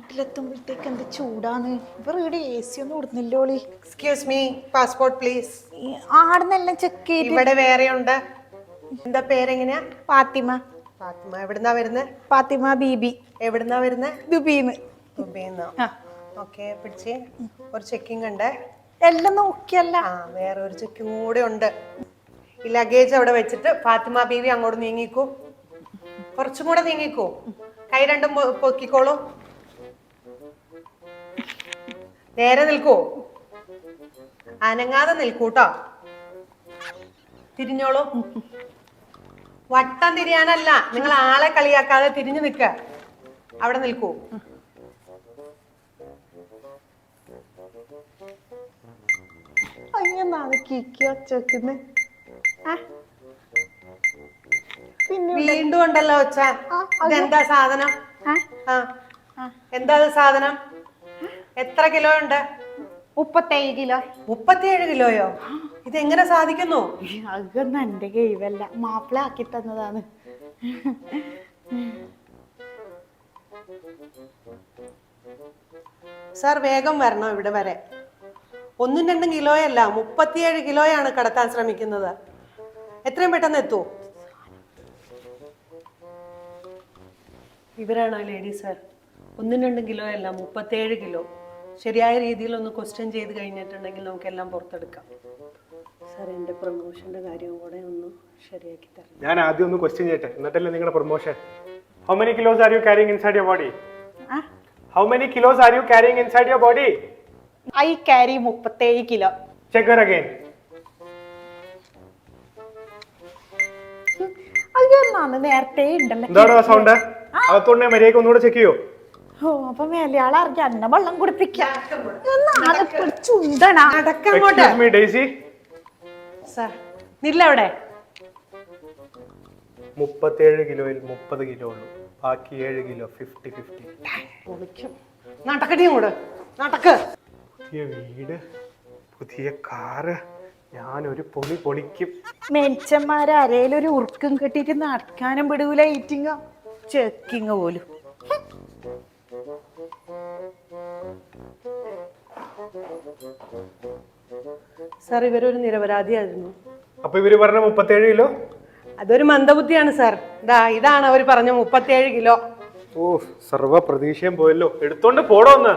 നാട്ടിലെത്തുമ്പോഴത്തേക്ക് എന്ത് ചൂടാന്ന്. ഇവർ ഇവിടെ എ സി ഒന്നും കൊടുക്കുന്നില്ലോളി എക്സ്ക്യൂസ് മീ പാസ്പോർട്ട് പ്ലീസ് ആടുന്നെല്ലാം ചെക്ക് ചെയ്ത് ഇവിടെ വേറെ ഉണ്ട് എന്താ പേരെങ്ങനെയാ? ഫാത്തിമ. ഫാത്തിമ എവിടുന്നാ വരുന്നത് ഫാത്തിമ ബീബി. എവിടുന്നാ വരുന്നത് ദുബീന്ന്. ദുബൈന്നോ? ആ. ഓക്കെ പിടിച്ച്. ഒരു ചെക്കിംഗ് ഉണ്ട്. എല്ലാം നോക്കിയല്ല. ആ വേറെ ഒരു ചെക്കിംഗ് കൂടെ ഉണ്ട്. ഈ ലഗേജ് അവിടെ വെച്ചിട്ട് ഫാത്തിമ ബീവി അങ്ങോട്ട് നീങ്ങിക്കൂ. കുറച്ചും കൂടെ നീങ്ങിക്കൂ. കൈ രണ്ടും പൊ- പൊക്കിക്കോളൂ. നേരെ നിൽക്കൂ. അനങ്ങാതെ നിൽക്കൂട്ടോ. തിരിഞ്ഞോളൂ. വട്ടം തിരിയാനല്ല നിങ്ങൾ ആളെ കളിയാക്കാതെ തിരിഞ്ഞു നിൽക്ക. അവിടെ നിൽക്കൂ. വീണ്ടും ഉണ്ടല്ലോ ഒച്ച എന്താ ഇതെന്താ സാധനം. എന്താ സാധനം? എത്ര കിലോ ഉണ്ട്? മുപ്പത്തേഴ് കിലോ. മുപ്പത്തിയേഴ് കിലോയോ? ഇതെങ്ങനെ സാധിക്കുന്നു? അതൊന്നും എന്റെ കഴിവല്ല. മാപ്പിള ആക്കി തന്നതാണ്. സാർ വേഗം വരണം ഇവിടെ വരെ? ഒന്നും രണ്ടും കിലോയല്ല മുപ്പത്തിയേഴ് കിലോയാണ് കടത്താൻ ശ്രമിക്കുന്നത്. എത്രയും പെട്ടെന്ന് എത്തൂ. ഇവരാണ് ലേഡി സാർ ഒന്നും രണ്ടും കിലോയല്ല മുപ്പത്തേഴ് കിലോ. ശരിയായ രീതിയിൽ ഒന്ന് ക്വസ്റ്റ്യൻ ചെയ്ത് കഴിഞ്ഞിട്ടുണ്ടെങ്കിൽ നമുക്കെല്ലാം പുറത്തെടുക്കാം. സാർ എന്റെ പ്രൊമോഷന്റെ കാര്യം കൂടെ ഒന്ന് ശരിയാക്കി തരണം. ഞാൻ ആദ്യം ഒന്ന് ക്വസ്റ്റ്യൻ ചെയ്യട്ടെ? എന്നിട്ടല്ലേ നിങ്ങളുടെ promotion how many kilos are you carrying inside your body ആ? How many kilos are you carrying inside your body I carry മുപ്പത്തേഴ് കിലോ ചെക്ക് അഗൈൻ അതെന്നാണ് നേരത്തെ ഉണ്ടല്ലോ. എന്താണ് ആ. സൗണ്ട് അകത്തോണ്ട് മര്യാദയ്ക്ക് ഒന്നുകൂടെ ചെക്ക് ചെയ്യോ. ഓ അപ്പൊ മേലയാളെ അറിയാം അന്ന വെള്ളം കുടിപ്പിക്കാം. ചുണ്ടണ അടക്കങ്ങോട്ട് എക്സ്ക്യൂസ് മീ ഡെയ്സി സാർ നില്ല അവിടെ. മുപ്പത്തേഴ് കിലോയിൽ മുപ്പത് കിലോ ഉള്ളൂ. ബാക്കി ഏഴ് കിലോ ഫിഫ്റ്റി ഫിഫ്റ്റി പൊളിക്കും. നടക്കടി അങ്ങോട്ട്. നടക്ക്. പുതിയ വീട് പുതിയ കാറ്. ഞാനൊരു പൊളി പൊളിക്കും. മെച്ചന്മാരെ ഒരു ഉറുക്കും കെട്ടിട്ട് നടക്കാനും വിടൂല ഈറ്റിങ്ങോ ചെക്കിങ് പോലും. സാർ ഇവരൊരു നിരപരാധിയായിരുന്നു. അപ്പൊ ഇവർ പറഞ്ഞ മുപ്പത്തേഴ് കിലോ? അതൊരു മന്ദബുദ്ധിയാണ് സാർ. ഇതാ ഇതാണ് അവർ പറഞ്ഞ മുപ്പത്തിയേഴ് കിലോ. ഓ സർവ പ്രതീക്ഷയും പോയല്ലോ. എടുത്തോണ്ട് പോടോ ഒന്ന്.